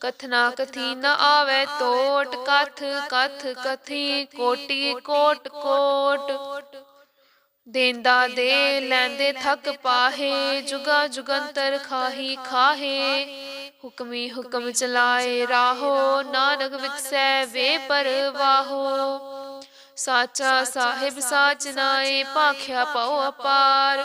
ਕਥਨਾ ਕਥੀ ਨ ਆਵੇ ਤੋਟ, ਕਥ ਕਥ ਕਥੀ, ਕੋਟੀ, ਕੋਟ ਕੋਟ। ਦੇਂਦਾ ਦੇ ਲੈਂਦੇ ਥਕ ਪਾਹੇ, ਜੁਗਾ ਜੁਗੰਤਰ ਖਾਹੀ ਖਾਹੇ। ਹੁਕਮੀ ਹੁਕਮ ਚਲਾਏ ਰਾਹੋ, ਨਾਨਕ ਵਿਕਸੈ ਵੇ ਪਰਵਾਹੋ। ਸਾਚਾ ਸਾਹਿਬ ਸਾਚ ਨਾਏ, ਭਾਖਿਆ ਪਉ ਅਪਾਰ।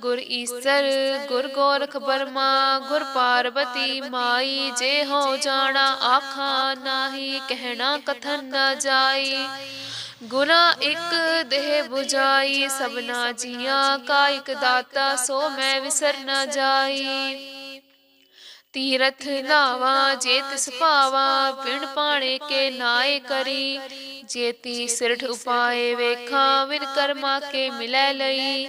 ਗੁਰ ਈਸਰ, ਗੁਰ ਗੋਰਖ ਬਰਮਾ ਗੁਰ ਪਾਰਵਤੀ ਮਾਈ, ਜੇ ਹੋ ਜਾਣਾ ਆਖਾ ਨਾਹੀ, ਕਹਿਣਾ ਕਥਨ ਨਾ ਜਾਈ। ਗੁਨਾ ਇੱਕ ਦੇਹ 부ਜਾਈ ਸਭਨਾ ਜੀਆਂ ਕਾ ਇਕ ਦਾਤਾ, ਸੋ ਮੈਂ ਵਿਸਰ ਨਾ ਜਾਈ। ਤੀਰਥ ਨਾਵਾ, ਜੇ ਤਿਸ ਭਾਵਾ, ਬਿਨ ਪਾਣੇ ਕੇ ਨਾਏ ਕਰੀ। ਜੇਤੀ ਸਿਰਠ ਉਪਾਏ ਵੇਖਾਂ ਵਿਨ ਕਰਮਾ ਕੇ ਮਿਲੈ ਲਈ।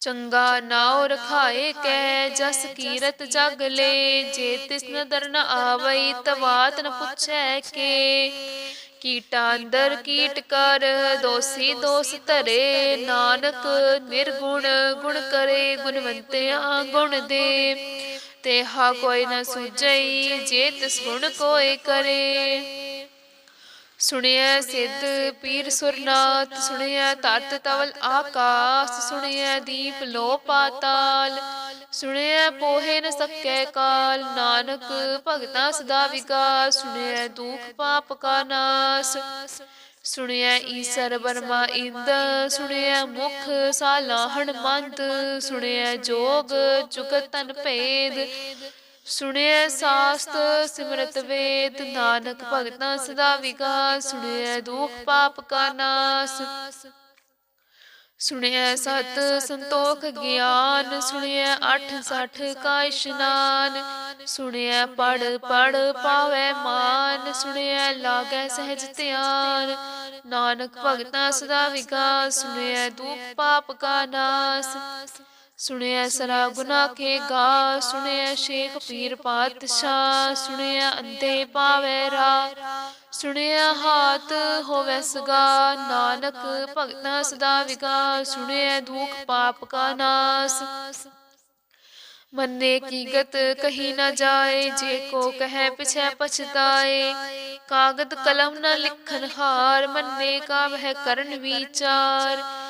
ਚੰਗਾ ਨਾਉ ਰਖਾਏ ਕੈ ਜਸ ਕੀਰਤ ਜਗ ਲੈ, ਜੇ ਤਿਸ ਨਦਰ ਨ ਆਵਈ ਤਵਾਤ ਨ ਪੁੱਛੈ ਕੇ। ਕੀਟਾ ਅੰਦਰ ਕੀਟ ਕਰ, ਦੋਸੀ ਦੋਸ ਧਰੇ, ਨਾਨਕ ਨਿਰਗੁਣ, ਗੁਣ ਕਰੇ, ਗੁਣਵੰਤਿਆ ਗੁਣ ਦੇ। ਤੇ ਹਾ ਕੋਈ ਨ ਸੁਜਈ ਜੇ ਤਿਸ ਗੁਣ ਕੋਈ ਕਰੇ। ਸੁਣਿਆ ਸਿੱਧ ਪੀਰ ਸੁਰਨਾਥ, ਸੁਣਿਆ ਤਤ ਤਵਲ ਆਕਾਸ, ਸੁਣਿਆ ਦੀਪ ਲੋ ਪਾਤਾਲ ਸੁਣਿਐ ਪੋਹੇ ਨ ਸਕੈ ਕਾਲ, ਨਾਨਕ ਭਗਤਾਂ ਸਦਾ ਵਿਕਾਸ ਸੁਣਿਆ ਦੁਖ ਪਾਪ ਕਾ ਨਾਸ, ਸੁਣਿਆ ਈਸਰ ਬਰਮਾ ਇੰਦ, ਸੁਣਿਆ ਮੁਖ ਸਾਲਾਹਣ ਮੰਦ ਸੁਣਿਐ ਜੋਗ ਜੁਗਤ ਭੇਦ ਸੁਣਿਐ ਸਾਸਤ ਸਿਮਰਤ ਵੇਦ, ਨਾਨਕ ਭਗਤਾਂ ਸਦਾ ਵਿਕਾਸ ਸੁਣਿਐ ਦੁਖ ਪਾਪ ਕਾ ਨਾਸ। ਸੁਣਿਆ ਸਤ ਸੰਤੋਖ ਗਿਆਨ, ਸੁਣਿਆ ਅਠ ਸਠ ਕਾ ਇਸ਼ਨਾਨ। ਸੁਣਿਆ ਪੜ ਪੜ ਪਾਵੇ ਮਾਨ, ਸੁਣਿਆ ਲਾਗੈ ਸਹਿਜ ਧਿਆਨ। ਨਾਨਕ ਭਗਤਾਂ ਸਦਾ ਵਿਕਾਸ ਸੁਣਿਆ ਦੂਪ ਪਾਪ ਕਾ ਨਾਸ। ਸੁਣਿਆ ਸਰਾ ਗੁਨਾ ਕੇ ਗਾ ਸੁਣਿਆ ਸ਼ੇਖ ਪੀਰ ਪਾਤਸ਼ਾਹ ਸੁਣਿਆ ਅੰਤੇ ਪਾਵੇ ਰਾ ਸੁਣਿਆ ਹਾਥ ਹੋਵੇ ਸਗਾ ਨਾਨਕ ਭਗਤਾ ਸਦਾ ਵਿਕਾਸ ਸੁਣਿਆ ਦੁਖ ਪਾਪ ਕਾ ਨਾਸ। ਮੰਨੇ ਕੀ ਗਤ ਕਹੀ ਨਾ ਜਾਏ ਜੇ ਕੋ ਕਹੈ ਪਿਛੈ ਪਛਤਾਏ। ਕਾਗਦ ਕਲਮ ਨ ਲਿਖਨ ਹਾਰ ਮੰਨੇ ਕਾ ਵਹਿ ਕਰਨ ਵਿਚਾਰ।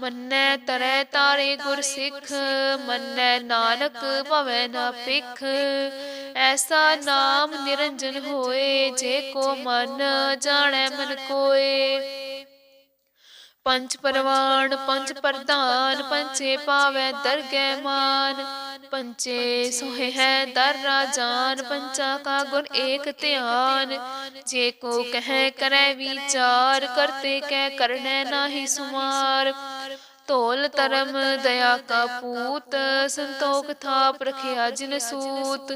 ਮੰਨੈ ਤਰੈ ਤਾਰੇ ਗੁਰ ਸਿੱਖ ਮੰਨੈ ਨਾਨਕ ਭਵੈ ਨਾ ਪਿਖ ਐਸਾ ਨਾਮ ਨਿਰੰਜਨ ਹੋਏ, ਜੇ ਕੋ ਮਨ ਜਾਣੈ ਮਨ ਕੋਏ। ਪੰਜ ਪਰਵਾਨ ਪੰਜ ਪ੍ਰਧਾਨ ਪੰਚੇ ਪਾਵੈ ਦਰਗਹਿ ਮਾਨ। ਪੰਚੇ ਸੋਹੇ ਹੈ ਦਰ ਰਾਜਾਨ ਪੰਚਾ ਕਾ ਗੁਣ ਏਕ ਧਿਆਨ। ਜੇ ਕੋ ਕਹਿ ਕਰੈ ਵਿਚਾਰ ਕਰਤੇ ਕਹਿ ਕਰਨੈ ਨਾਹੀ ਸੁਮਾਰ। ਧੋਲ ਧਰਮ ਦਇਆ ਕਾ ਪੂਤ ਸੰਤੋਖ ਥਾਪ ਰਖਿਆ ਜਿਨ ਸੂਤ।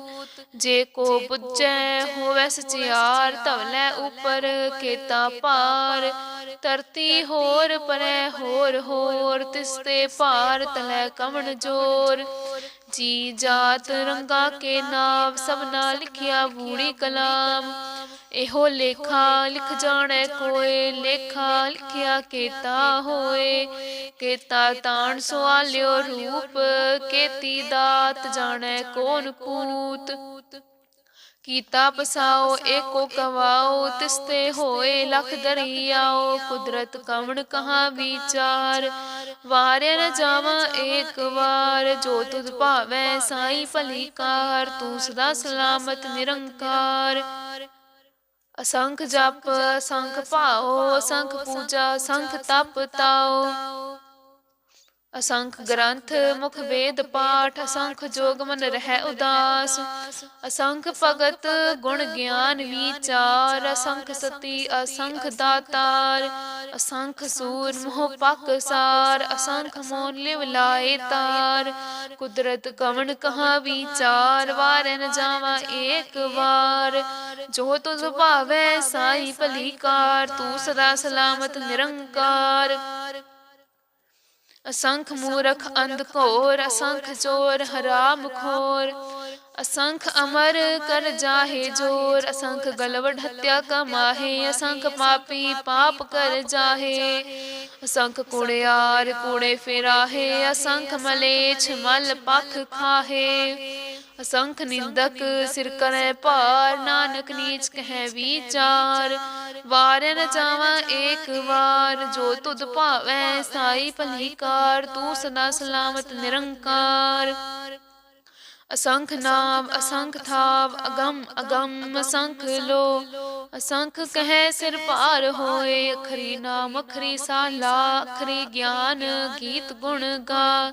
ਜੇ ਕੋ ਬੁੱਝੈ ਹੋਵੈ ਸਚਿਆਰ ਧਵਲੇ ਉਪਰ ਕੇਤਾ ਪਾਰ। ਧਰਤੀ ਹੋਰ ਪਰੈ ਹੋਰ ਹੋਰ ਤਿਸਤੇ ਭਾਰ ਤਲੇ ਕਮਣ ਜੋਰ। ਜੀ ਜਾਤ ਰੰਗਾ ਕੇ ਨਾਮ ਸਭਨਾ ਲਿਖਿਆ ਬੂੜੀ ਕਲਾਮ। ਇਹੋ ਲੇਖਾ ਲਿਖ ਜਾਣੈ ਕੋਏ, ਲੇਖਾ ਲਿਖਿਆ ਕੇਤਾ ਹੋਏ। ਕੇਤਾ ਤਾਣ ਸੁਆਲਿਓ ਰੂਪ, ਕੇਤੀ ਦਾਤ ਜਾਣੈ ਕੋਨ ਕੂਤ ਕੀਤਾ ਪਸਾਓ ਏਕੋ ਕਵਾਓ, ਤਿਸਤੇ ਹੋਏ ਲਖ ਦਰਿਆਓ, ਕੁਦਰਤ ਕਵਣ ਕਹਾ ਵਿਚਾਰ? ਵਾਰਿਆ ਨ ਜਾਵਾਂ ਏਕ ਵਾਰ, ਜੋ ਤੁਧ ਭਾਵੈ ਸਾਈ ਭਲੀ ਕਾਰ, ਤੂੰ ਸਦਾ ਸਲਾਮਤ ਨਿਰੰਕਾਰ। ਅਸੰਖ ਜਪ, ਅਸੰਖ ਭਾਓ ਅਸੰਖ ਪੂਜਾ, ਅਸੰਖ ਤਪ ਤਾਓ ਅਸੰਖ ਗ੍ਰੰਥ, ਮੁਖ ਵੇਦ, ਪਾਠ, ਅਸੰਖ ਜੋਗ ਮਨ ਰਹਿ ਉਦਾਸ। ਅਸੰਖ ਭਗਤ ਗੁਣ ਗਿਆਨ ਵਿਚਾਰ, ਅਸੰਖ ਸਤੀ, ਅਸੰਖ ਦਾਤਾਰ। ਅਸੰਖ ਸੂਰ ਮੋਹ ਪਕਸਾਰ ਅਸੰਖ ਮੋਨ ਲਿਵ ਲਾਏ ਤਾਰ। ਕੁਦਰਤ ਕਵਣ ਕਹਾ ਵਿਚਾਰ ਵਾਰਨ ਜਾਵਾ ਏਕ ਵਾਰ। ਜੋ ਤੁਝ ਭਾਵੈ ਸਾਈ ਭਲੀ ਕਾਰ, ਤੂੰ ਸਦਾ ਸਲਾਮਤ ਨਿਰੰਕਾਰ। ਅਸੰਖ ਮੂਰਖ ਅੰਧ ਘੋਰ ਅਸੰਖ ਚੋਰ ਹਰਾਮ ਖੋਰ ਅਸੰਖ ਅਮਰ ਕਰ ਜਾਹੇ ਜੋਰ, ਅਸੰਖ ਗਲਵਡ ਹੱਤਿਆ ਕਮਾਹੇ, ਅਸੰਖ ਪਾਪੀ ਪਾਪ ਕਰ ਜਾਹੇ। ਅਸੰਖ ਕੁੜਿਆਰ ਕੁੜੇ ਫੇਰਾਹੇ, ਅਸੰਖ ਮਲੇਛ ਮਲ ਪਖ ਖਾਹੇ। ਅਸੰਖ ਨਿੰਦਕ ਸਿਰ ਕਰੈ ਭਾਰ, ਨਾਨਕ ਨੀਚ ਕਹਿ ਵਿਚਾਰ। ਵਾਰ ਨ ਜਾਵਾਂ ਏਕ ਵਾਰ, ਜੋ ਤੁਧ ਭਾਵੈ ਸਾਈ ਭਲੀ ਕਾਰ ਤੂੰ ਸਦਾ ਸਲਾਮਤ ਨਿਰੰਕਾਰ। ਅਸੰਖ ਨਾਮ ਅਸੰਖ ਥਾਵ ਅਗੰਮ ਅਗੰਮ ਅਸੰਖ ਲੋ। ਅਸੰਖ ਕਹੈ ਸਿਰ ਭਾਰ ਹੋਏ ਅਖਰੀ ਨਾਮ ਅਖਰੀ ਸਾਲਾ ਅਖਰੀ ਗਿਆਨ ਗੀਤ ਗੁਣ ਗਾ।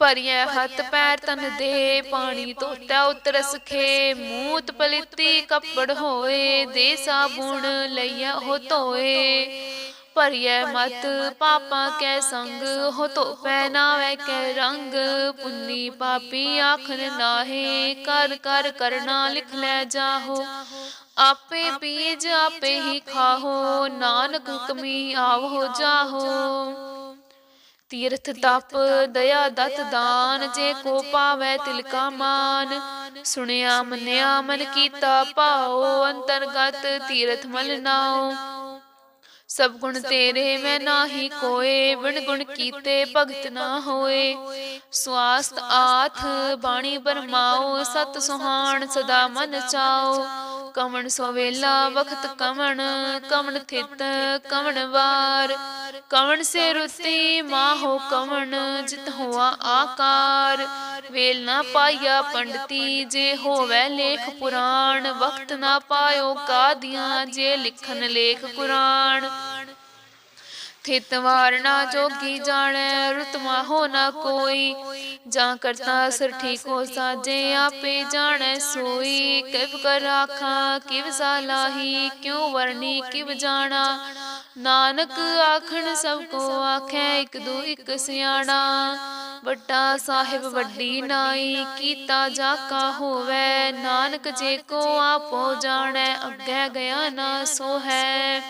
ਭਰੀਐ ਹੱਥ ਪੈਰ ਤਨ ਦੇ ਪਾਣੀ ਧੋਤਾ ਉਤਰਸ ਖੇ ਮੂਤ ਪਲਿੱਤੀ ਕੱਪੜ ਹੋਏ ਦੇ ਸਾਬੁਣ ਲਈਆ ਹੋ ਧੋਏ। ਭਰੀਐ ਮਤ ਪਾਪਾਂ ਕੈ ਸੰਗ ਹੋ ਧੋਪੈ ਨਾਵੇ ਕੈ ਰੰਗ। ਪੁੰਨੀ ਪਾਪੀ ਆਖਨ ਨਾਹੀ ਕਰ ਕਰ ਕਰਨਾ ਲਿਖ ਲੈ ਜਾਹੋ। ਆਪੇ ਬੀਜ ਆਪੇ ਹੀ ਖਾਹੋ ਨਾਨਕ ਹੁਕਮੀ ਆਵੋ ਜਾਹੋ। ਤੀਰਥ ਤਪ ਦਇਆ ਦਤ ਦਾਨ ਜੇ ਕੋ ਪਾਵੈ ਤਿਲ ਕਾ ਮਾਨ। ਸੁਣਿਆ ਮੰਨਿਆ ਮਨ ਕੀਤਾ ਭਾਉ ਅੰਤਰਗਤ ਤੀਰਥ ਮਲ ਨਾਉ ਸਭ ਗੁਣ ਤੇਰੇ ਮੈਂ ਨਾਹੀ ਕੋਏ ਵਿਣ ਗੁਣ ਕੀਤੇ ਭਗਤ ਨਾ ਹੋਏ। ਸਵਾਸਤ ਆਥ ਬਾਣੀ ਬਰਮਾਓ ਸਤ ਸੁਹਾਣ ਸਦਾ ਮਨ ਚਾਓ। ਕਮਣ ਸੋ ਵੇਲਾ ਵਖਤ ਕਮਣ ਕਮਣ ਥਿਤ, ਕਮਣ ਵਾਰ। ਕਮਣ ਸੇ ਰੁਤੀ ਮਾਹੋ ਕਮਣ, ਜਿਤ ਹੋਆ ਆਕਾਰ। ਵੇਲ ਨਾ ਪਾਇਆ ਪੰਡਤੀ, ਜੇ ਹੋਵੇ ਲੇਖ ਪੁਰਾਣ। ਵਕਤ ਨਾ ਪਾਇਓ ਕਾਦੀਆਂ, ਜੇ ਲਿਖਨ ਲੇਖ ਕੁਰਾਨ। ਥਿਤ ਵਾਰਣਾ ਜੋਗੀ ਜਾਣੈ ਰੁਤਮਾ ਹੋ ਨਾ ਕੋਈ। ਜਾਂ ਕਰਤਾ ਸਰ ਠੀਕ ਹੋ ਸਾਜੇ, ਆਪੇ ਜਾਣੈ ਸੋਈ। ਕਿਵ ਕਰ ਆਖਾਂ, ਕਿਵ ਸਾਲਾਹੀ, ਕਿਉ ਵਰਨੀ ਕਿਵ ਜਾਣਾ। ਨਾਨਕ ਆਖਣ ਸਭ ਕੋ ਆਖੈ, ਇਕ ਦੂ ਇਕ ਸਿਆਣਾ। ਵੱਡਾ ਸਾਹਿਬ ਵੱਡੀ ਨਾਈ, ਕੀਤਾ ਜਾ ਕਾ ਹੋਵੇ। ਨਾਨਕ ਜੇ ਕੋ ਆਪੋ ਜਾਣੈ, ਅੱਗੇ ਗਿਆ ਨਾ ਸੋ ਹੈ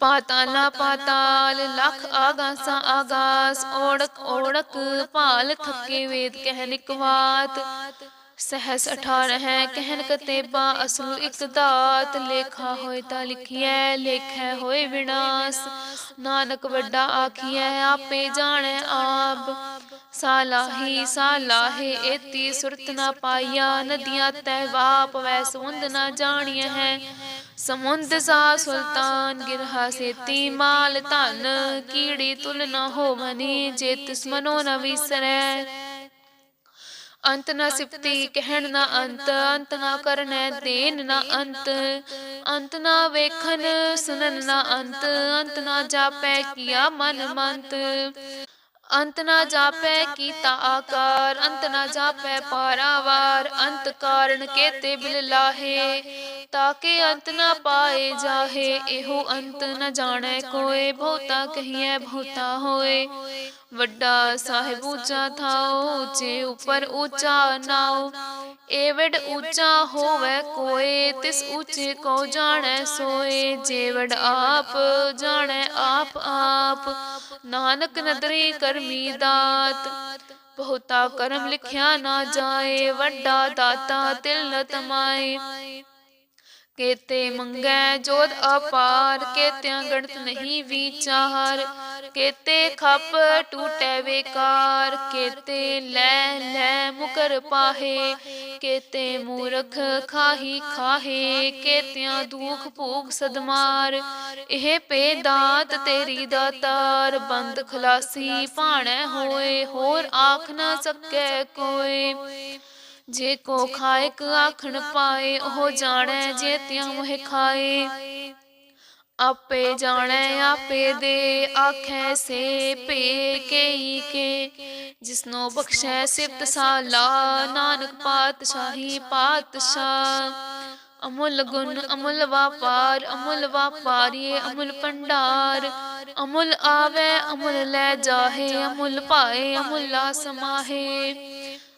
ਪਾਤਾਲਾ ਪਾਤਾਲ, ਲਖ ਆਗਾਸਾਂ ਆਗਾਸ ਓੜਕ ਓੜਕ ਭਾਲ ਥੱਕੇ ਵੇਦ ਕਹਿ ਨਿਕਵਾਤ ਸਹਸ 18 ਹੈ ਕਹਿਨ ਕਤੇਬਾ, ਅਸਲੂ ਇਕ ਦਾਤ। ਲੇਖਾ ਹੋਏ ਤਾਂ ਲਿਖਿਐ, ਲੇਖੈ ਹੋਏ ਵਿਨਾਸ਼। ਨਾਨਕ ਵੱਡਾ ਆਖੀਐ, ਆਪੇ ਜਾਣੈ ਆਪ। ਸਾਲਾਹੀ ਸਾਲਾਹੇ, ਏਤੀ ਸੁਰਤ ਨਾ ਪਾਈਆ, ਨਦੀਆਂ ਤੈ ਵਾਪ, ਵੈ ਸੁੰਦ ਨਾ ਜਾਣੀਐ ਹੈ। ਸਮੁੰਦ ਸਾ ਸੁਲਤਾਨ, ਗਿਰਹਾ ਸੇਤੀ ਮਾਲ ਧਨ, ਕੀੜੀ ਤੁਲ ਨਾ ਹੋਵਨੀ ਜੇ ਤਿਸ ਮਨੋ ਨ ਵਿਸਰੈ। ਅੰਤ ਨਾ ਸਿਫਤੀ, ਕਹਿਣ ਨਾ ਅੰਤ ਅੰਤ ਨਾ ਕਰਨੈ ਦੇਨ ਨਾ ਅੰਤ। ਅੰਤ ਨਾ ਵੇਖਣ ਸੁਨਨ ਨਾ ਅੰਤ ਅੰਤ ਨਾ ਜਾਪੈ, ਕੀਆ ਮਨ ਮੰਤ। ਅੰਤ ਨਾ ਜਾਪੈ ਕੀਤਾ ਆਕਾਰ ਅੰਤ ਨਾ ਜਾਪੈ ਪਾਰਾਵਾਰ ਅੰਤ ਕਾਰਨ ਕੇਤੇ ਬਿਲ ਲਾਹੇ। ਤਾਕੇ ਅੰਤ ਨਾ ਪਾਏ ਜਾਹੇ। ਇਹੋ ਅੰਤ ਨ ਜਾਣੈ ਕੋਏ ਬਹੁਤਾ ਕਹੀਐ ਬਹੁਤਾ ਹੋਏ। ਵੱਡਾ ਸਾਹਿਬ ਉੱਚਾ ਥਾਓ ਉੱਚੇ ਉੱਪਰ ਉੱਚਾ ਨਾਓ ਏਵਡ ਉੱਚਾ ਹੋਵੇ ਕੋਏ ਤਿਸ ਉੱਚੇ ਕੋ ਜਾਣੈ ਸੋਏ ਜੇਵਡ ਆਪ ਜਾਣੈ ਆਪ ਆਪ ਨਾਨਕ ਨਦਰੀ ਕਰਮੀ ਦਾਤ। ਬਹੁਤਾ ਕਰਮ ਲਿਖਿਆ ਨਾ ਜਾਏ ਵੱਡਾ ਦਾਤਾ ਤਿਲ ਨ ਤਮਾਏ। ਕੇਤੇ ਮੰਗੈ ਜੋਤ ਅਪਾਰ, ਕੇਤਿਆਂ ਗਣਤ ਨਹੀਂ ਵਿਚਾਰ, ਕੇਤੇ ਖੱਪ ਟੂਟੈ ਵੇਕਾਰ ਕੇਤੇ ਲੈ ਲੈ ਮੁਕਰ ਪਾਹੇ, ਕੇਤੇ ਮੂਰਖ ਖਾਹੀ ਖਾਹੇ, ਕੇਤਿਆਂ ਦੁਖ ਭੂਖ ਸਦਮਾਰ, ਇਹ ਪੇ ਦਾਤ ਤੇਰੀ ਦਾਤਾਰ, ਬੰਦ ਖਲਾਸੀ ਭਾਣੈ ਹੋਏ, ਹੋਰ ਆਖ ਨਾ ਸਕੈ ਕੋਈ। ਜੇ ਕੋ ਖਾਇਕ ਆਖਣ ਪਾਏ ਉਹ ਜਾਣੈ ਜੇ ਤਿਉ ਮੋਹਿ ਖਾਏ। ਆਪੇ ਜਾਣੈ ਆਪੇ ਦੇ ਆਖੈ ਸੇ ਭੇ ਕੇਈ ਕੇ ਜਿਸਨੋ ਬਖਸ਼ੈ ਸਿਫਤ ਸਾਲਾ ਨਾਨਕ ਪਾਤਸ਼ਾਹੀ ਪਾਤਸ਼ਾਹ ਅਮੁੱਲ ਗੁਣ ਅਮੁੱਲ ਵਾਪਾਰ ਅਮੁੱਲ ਵਾਪਾਰੀਏ ਅਮੁੱਲ ਭੰਡਾਰ। ਅਮੁੱਲ ਆਵੇ ਅਮੁੱਲ ਲੈ ਜਾਹੇ ਅਮੁੱਲ ਪਾਏ ਅਮੁੱਲਾ ਸਮਾਹੇ।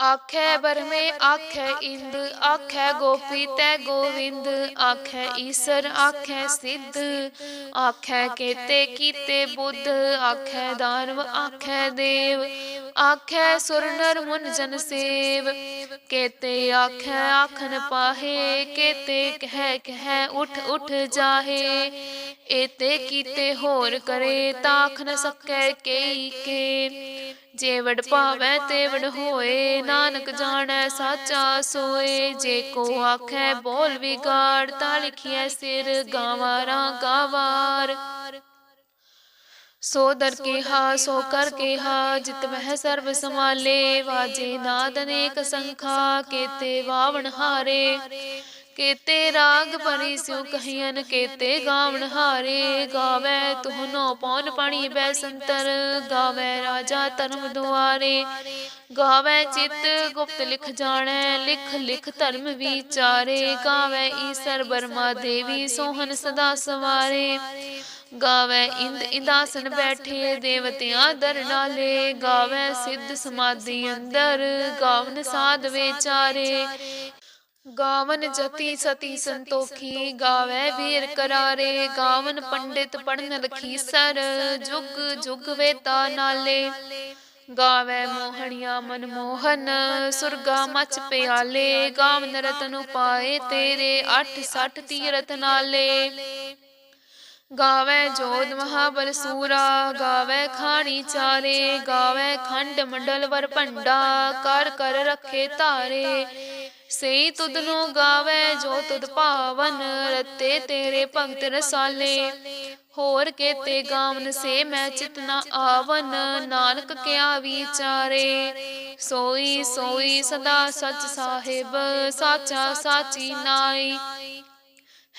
ਆਖੈ ਬਰਮੇ ਆਖੈ ਇੰਦ ਆਖੈ ਗੋਪੀ ਤੈ ਗੋਵਿੰਦ ਆਖੈ ਈਸਰ ਆਖੈ ਸਿੱਧ ਆਖੈ ਕੇਤੇ ਕੀਤੇ ਬੁੱਧ ਆਖੈ ਦਾਨਵ ਆਖੈ ਦੇਵ ਆਖੈ ਸੁਰ ਨਰ ਮੁਨ ਜਨ ਸੇਵ ਕੇਤੇ ਆਖੈ ਆਖਨ ਪਾਹੇ ਕੇਤੇ ਕਹਿ ਕਹਿ ਉਠ ਉਠ ਜਾਹੇ ਏਤੇ ਕੀਤੇ ਹੋਰ ਕਰੇ ਤਾਖ ਨ ਸਕੈ ਕੇਈ ਕੇ। ਜੇ ਵਡ ਭਾਵੈ ਤੇ ਵਡ ਹੋਏ ਨਾਨਕ ਜਾਣੈ ਸਾਚਾ ਸੋਏ। ਜੇ ਕੋ ਆਖੈ ਬੋਲ ਵਿਗਾੜ ਤਾ ਲਿਖਿਐ ਸਿਰ ਗਾਵਾਰਾਂ ਗਾਵਾਰ। ਸੋ ਦਰ ਹਾ ਸੋ ਕਰ ਹਾ ਜਿਤ ਵਹਿ ਸਰਬ ਸਮਾਲੇ ਵਾਜੇ ਨਾਦ ਅਨੇਕ ਸੰਖਾ ਕੇਤੇ ਵਾਵਣ ਹਾਰੇ। ਕੇਤੇ ਰਾਗ ਪਰੀ ਸਿਉ ਕਹੀਨ ਕੇਤੇ ਗਾਵਣ ਹਾਰੇ, ਗਾਵੇ ਤੁਹਨੋ ਪੌਨ ਪਾਣੀ ਬੈ ਸੰਤਰ, ਗਾਵੇ ਰਾਜਾ ਧਰਮ ਦੁਆਰੇ, ਗਾਵੇ ਚਿਤ ਗੁਪਤ ਲਿਖ ਜਾਣੈ, ਲਿਖ ਲਿਖ ਧਰਮ ਵਿਚਾਰੇ, ਗਾਵੇ ਈਸਰ ਬਰਮਾ ਦੇਵੀ ਸੋਹਨ ਸਦਾ ਸਵਾਰੇ, ਗਾਵੇ ਇੰਦ ਇੰਦਾਸਨ ਬੈਠੇ ਦੇਵਤਿਆਂ ਦਰ ਨਾਲੇ, ਗਾਵੇ ਸਿੱਧ ਸਮਾਧੀ ਅੰਦਰ, ਗਾਵਨ ਸਾਧ ਵਿਚਾਰੇ ਗਾਵਨ ਜਤੀ ਸਤੀ ਸੰਤੋਖੀ ਗਾਵੇ ਵੀਰ ਕਰਾਰੇ ਗਾਵਨ ਪੰਡਿਤ ਪੜਨ ਲਖੀ ਸਰ ਜੁਗ ਜੁਗ ਵੇਤਾ ਨਾਲੇ। ਗਾਵੇ ਮੋਹਣੀਆਂ ਮਨ ਮੋਹਨ ਸੁਰਗਾ ਮਚ ਪਿਆਲੇ। ਗਾਵਨ ਰਤਨ ਉਪਾਏ ਤੇਰੇ 8 60 ਤੀਰਤ ਨਾਲੇ। ਗਾਵੇ ਜੋਦ ਮਹਾਬਲ ਸੂਰਾ। ਗਾਵੇ ਖਾਣੀ ਚਾਰੇ। ਗਾਵੇ ਖੰਡ ਮੰਡਲ ਵਰ ਭੰਡਾ। ਕਰ ਕਰ ਰੱਖੇ ਧਾਰੇ। ਸਈ ਤੁਧ ਨੂੰ ਗਾਵੇ ਜੋ ਤੁਧ ਭਾਵਨ ਰਤੇ ਤੇਰੇ ਭਗਤ ਰਸਾਲੇ। ਹੋਰ ਕੇਤੇ ਗਾਵਨ ਸੇ ਮੈਂ ਚਿਤਨਾ ਆਵਨ ਨਾਨਕ ਕਿਆ ਵਿਚਾਰੇ। ਸੋਈ ਸੋਈ ਸਦਾ ਸਚ ਸਾਹਿਬ ਸਾਚਾ ਸਾਚੀ ਨਾਈ।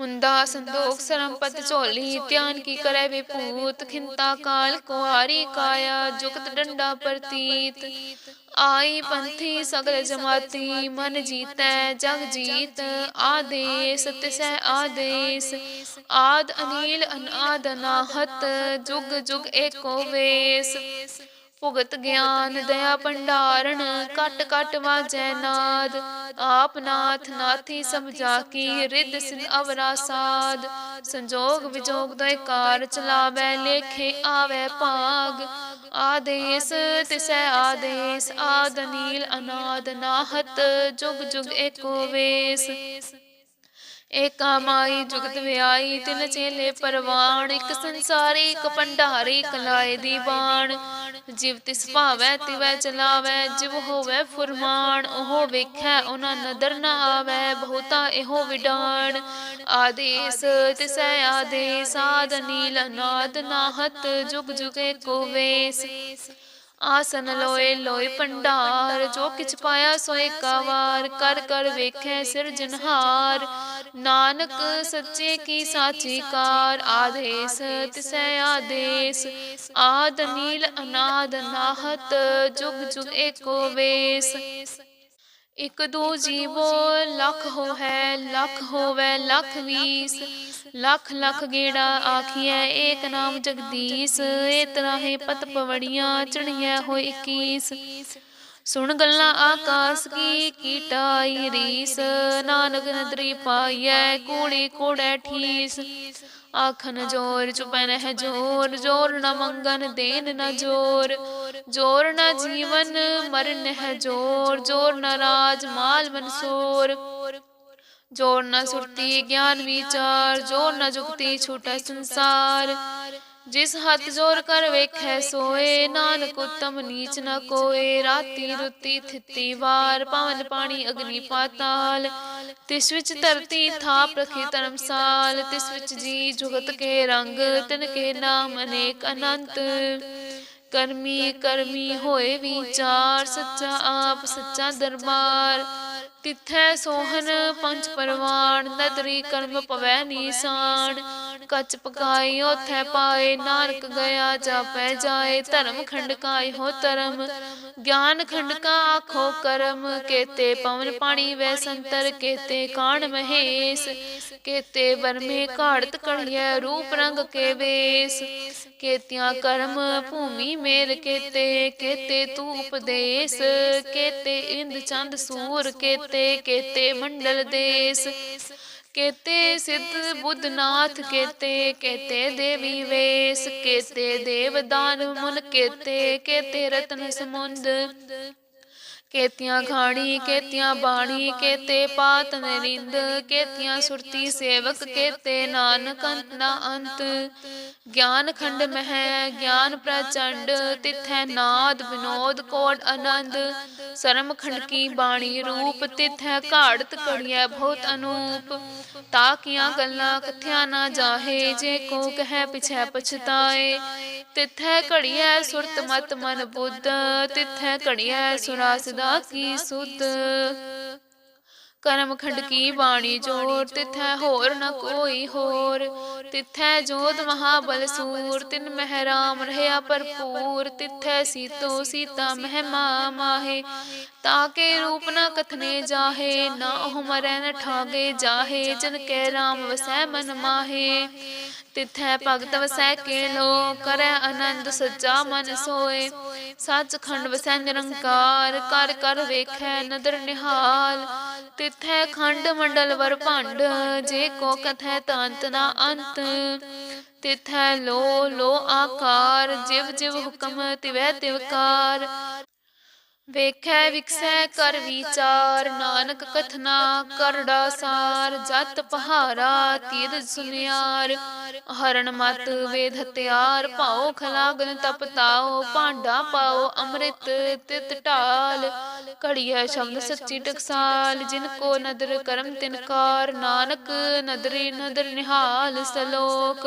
ਮੁੰਦਾ ਸੰਦੋਖ ਸਰੰਪਤ ਝੋਲੀ, ਧਿਆਨ ਕੀ ਕਰੇ ਵਿਪੂਤ ਖਿੰਤਾ ਕਾਲ ਕੁਆਰੀ ਕਾਇਆ, ਜੁਗਤ ਡੰਡਾ ਪ੍ਰਤੀਤ। ਆਈ ਪੰਥੀ ਸਗਲ ਜਮਾਤੀ, ਮਨ ਜੀਤੈ ਜਗ ਜੀਤ। ਆਦੇਸ, ਤਿਸੈ ਆਦੇਸ, ਆਦ ਅਨੀਲ ਅਨਾਦ ਨਾਹਤ ਜੁਗ ਜੁਗ ਏਕੋ ਵੇਸ। ਭੁਗਤ ਗਿਆਨ ਦਇਆ ਭੰਡਾਰਨ ਕਟ ਕਟ ਵਾਜੈ ਨਾਦ। ਆਪ ਨਾਥ ਨਾਥੀ ਸਮਝਾ ਕੀ ਰਿੱਧ ਸਿੰਧ ਅਵਰਾ ਸਾਧ। ਸੰਜੋਗ ਵਿਜੋਗ ਦੋਇ ਕਾਰ ਚਲਾਵੇ ਲੇਖੇ ਆਵੇ ਭਾਗ। ਆਦੇਸ ਤਿਸੈ ਆਦੇਸ ਆਦ ਨੀਲ ਅਨਾਦ ਨਾਹਤ ਜੁਗ ਜੁਗ ਏਕੋ ਵੇਸ। ਏਕ ਮਾਈ ਜੁਗਤ ਵਿਆਈ, ਤਿਨ ਚੇਲੇ ਪਰਵਾਣ, ਇੱਕ ਸੰਸਾਰੀ, ਇੱਕ ਭੰਡਾਰੀ, ਇੱਕ ਲਾਏ ਦੀ ਬਾਣ। ਜਿਵ ਤਿਸ ਭਾਵੈ, ਤਿਵੈ ਚਲਾਵੈ, ਜਿਵ ਹੋਵੈ ਫੁਰਮਾਨ, ਉਹ ਵੇਖੈ, ਉਹਨਾਂ ਨਦਰ ਨਾ ਆਵੈ, ਬਹੁਤਾ ਇਹੋ ਵਿਡਾਣ। ਆਦੇਸ ਤਿਸੈ ਆਦੇਸ, ਆਦ ਨੀਲ ਨਾਦ ਨਾਹਤ, ਜੁਗ ਜੁਗੇ ਕੋ ਵੇਸ। ਆਸਨ ਲੋਏ ਲੋਏ ਪੰਡਾਰ ਜੋ ਕਿਛ ਪਾਇਆ ਸੋ ਏਕਾਵਾਰ ਕਰ ਕਰ ਵੇਖੈ ਸਿਰਜਨਹਾਰ ਨਾਨਕ ਸੱਚੇ ਕੀ ਸਾਚੀ ਕਾਰ, ਆਦੇਸ, ਤਿਸੈ ਆਦੇਸ। ਆਦ ਨੀਲ, ਅਨਾਦ ਨਾਹਤ, ਜੁਗ ਜੁਗ ਏਕੋ ਵੇਸ। ਇਕ ਦੋ ਜੀਵੋ ਲੱਖ ਹੋ ਹੈ ਲੱਖ ਹੋਵੇ, ਲੱਖ ਵੀਸ। ਲੱਖ ਲੱਖ ਗੇੜਾ ਆਖੀਐ, ਏਕ ਨਾਮ ਜਗਦੀਸ਼ ਏ ਤਰਾਹੇ ਪਤ ਪਵੜੀਆਂ ਚੜੀਐ ਹੋਏ 21 ਸੁਣ ਗੱਲਾਂ ਆਕਾਸ ਕੀ ਕੀਟਾਈ ਰੀਸ, ਨਾਨਕ ਨਦਰੀ ਪਾਈਐ, ਕੂੜੀ ਕੋੜੈ ਠੀਸ। ਆਖਨ ਜੋਰ ਚੁਪੈ ਹੈ ਜੋਰ ਜੋਰ ਨ ਮੰਗਨ ਦੇਨ ਨ ਜੋਰ। ਜੋਰ ਨ ਜੀਵਨ ਮਰਨ ਹੈ ਜੋਰ ਜੋਰ ਨ ਰਾਜ ਮਾਲ ਮਨਸੂਰ। ਜੋਰ ਨ ਸੁਰਤੀ ਗਿਆਨ ਵਿਚਾਰ ਜੋਰ ਨ ਜੁਗਤੀ ਛੂਟੈ ਸੰਸਾਰ। ਜਿਸ ਹੱਥ ਜੋਰ ਕਰ ਵੇਖੈ ਸੋਏ ਨਾਨਕ ਉਤਮ ਨੀਚ ਨ ਕੋਏ ਰਾਤੀ ਰੁੱਤੀ ਥਿੱਤੀ ਵਾਰ ਪਵਨ ਪਾਣੀ ਅਗਨੀ ਪਾਤਾਲ। ਤਿਸ ਵਿੱਚ ਧਰਤੀ ਥਾਪ ਰਖੀ ਧਰਮਸਾਲ ਤਿਸ ਵਿੱਚ ਜੀ ਜੁਗਤ ਕੇ ਰੰਗ ਤਿਨ ਕੇ ਨਾਮ ਅਨੇਕ ਅਨੰਤ। ਕਰਮੀ ਕਰਮੀ ਹੋਏ ਵਿਚਾਰ ਸੱਚਾ ਆਪ ਸੱਚਾ ਦਰਬਾਰ। ਤਿੱਥੈ ਸੋਹਨ ਪੰਜ ਪਰਵਾਨ ਨਦਰੀ ਕਰਮ ਪਵੈ ਨੀਸਾਨ ਕਚ ਪਕਾਈ ਉਥੈ ਪਾਏ, ਨਾਨਕ ਗਿਆ ਜਾਪੈ ਜਾਏ। ਧਰਮ ਖੰਡ ਕਾਇ ਹੋ ਧਰਮ, ਗਿਆਨ ਖੰਡਕਾ ਆਖੋ ਕਰਮ। ਕੇਤੇ ਪਵਨ ਪਾਣੀ ਵੈ ਸੰਤਰ, ਕੇਤੇ ਕਾਣ ਮਹੇਸ਼। ਕੇਤੇ ਬਰਮੇ ਘਾੜਤ ਕੜਿਐ, ਰੂਪ ਰੰਗ ਕੇ ਵੇਸ। ਕੇਤਿਆਂ ਕਰਮ ਭੂਮੀ ਮੇਰ ਕੇਤੇ ਕੇਤੇ ਤੂ ਉਪਦੇਸ ਕੇਤੇ ਇੰਦ ਚੰਦ ਸੂਰ, ਕੇਤੇ ਕੇਤੇ ਮੰਡਲ ਦੇਸ। ਕੇਤੇ ਸਿੱਧ ਬੁੱਧਨਾਥ, ਕੇਤੇ ਕੇਤੇ ਦੇਵੀ ਵੇਸ। ਕੇਤੇ ਦੇਵਦਾਨ ਮੁਨ ਕੇਤੇ ਕੇਤੇ ਰਤਨ ਸਮੁੰਦ। ਕੇਤੀਆਂ ਖਾਣੀ ਕੇਤੀਆਂ ਬਾਣੀ ਕੇਤੇ ਪਾਤ ਨਰਿੰਦ ਕੇਤੀਆਂ ਸੁਰਤੀ ਸੇਵਕ ਕੇਤੇ ਨਾਨਕ ਅੰਤ ਨਾ ਅੰਤ। ਗਿਆਨ ਖੰਡ ਮਹਿ ਗਿਆਨ ਪ੍ਰਚੰਡ ਤਿਥੈ ਨਾਦ ਵਿਨੋਦ ਕੋਟ ਆਨੰਦ। ਸਰਮ ਖੰਡ ਕੀ ਬਾਣੀ ਰੂਪ ਤਿਥੈ ਘਾੜਤ ਕੜੀਐ ਬਹੁਤ ਅਨੂਪ। ਤਾਕੀਆਂ ਗੱਲਾਂ ਕਥਿਆ ਨਾ ਜਾਹੇ ਜੇ ਕੋ ਕਹੈ ਪਿਛੈ ਪਛਤਾਏ। ਤਿਥੈ ਘੜੀਐ ਸੁਰਤ ਮਤ ਮਨ ਬੁੱਧ ਤਿਥੈ ਘੜੀਐ ਸੁਰਾ ਸਦਾ ਕੀ ਸੁਧ। ਕਰਮ ਖੰਡ ਕੀ ਬਾਣੀ ਜੋਰ ਤਿਥੈ ਹੋਰ ਨ ਕੋਈ ਹੋਰ। ਤਿਥੈ ਜੋਤ ਮਹਾਬਲ ਸੂਰ ਤਿਨ ਮਹਿ ਰਾਮ ਰਹਿਆ ਭਰਪੂਰ। ਤਿਥੈ ਸੀਤੋ ਸੀਤਾ ਮਹਿਮਾ ਮਾਹੇ। ਤਾਕੇ ਰੂਪ ਨ ਕਥਨੇ ਜਾਹੇ ਨਾ ਉਹ ਮਰੈ ਨ ਠਾਗੇ ਜਾਹੇ ਜਨ ਕੈ ਰਾਮ ਵਸੈ ਮਨ ਮਾਹੇ। ਤਿਥੈ ਭਗਤ ਵਸੈ ਕੇਲੋ ਕਰੈ ਆਨੰਦ ਸੱਚਾ ਮਨ ਸੋਏ। ਸੱਚਖੰਡ ਵਸੈ ਨਿਰੰਕਾਰ ਕਰ ਕਰ ਵੇਖੈ ਨਦਰ ਨਿਹਾਲ। ਤਿਥੈ ਖੰਡ ਮੰਡਲ ਵਰ ਭੰਡ, ਜੇ ਕੋ ਕਥੈ ਤੰਤ ਨਾ ਅੰਤ। ਤਿਥੈ ਲੋ ਲੋ ਆਕਾਰ, ਜਿਵ ਜਿਵ ਹੁਕਮ ਤਿਵੈ ਤਿਵਕਾਰ। ਵੇਖੈ ਵਿਕਸੈ ਕਰ ਵਿਚਾਰ, ਨਾਨਕ ਕਥਨਾ ਕਰੜਾ ਸਾਰ ਜਤ ਪਹਾਰਾ, ਤੀਰ ਸੁਨਿਆਰ ਹਰਨ ਮਤ, ਵੇਦ ਹਤਿਆਰ ਭਾਉ ਖਲਾਗਨ ਤਪ ਭਾਂਡਾ ਪਾਓ ਅੰਮ੍ਰਿਤ ਤਿਤ ਢਾਲ, ਘੜੀਐ ਸ਼ਬਦ ਸੱਚੀ ਟਕਸਾਲ, ਜਿਨ ਕੋ ਨਦਰ ਕਰਮ ਤਿਨਕਾਰ ਨਾਨਕ ਨਦਰੀ ਨਦਰ ਨਿਹਾਲ ਸਲੋਕ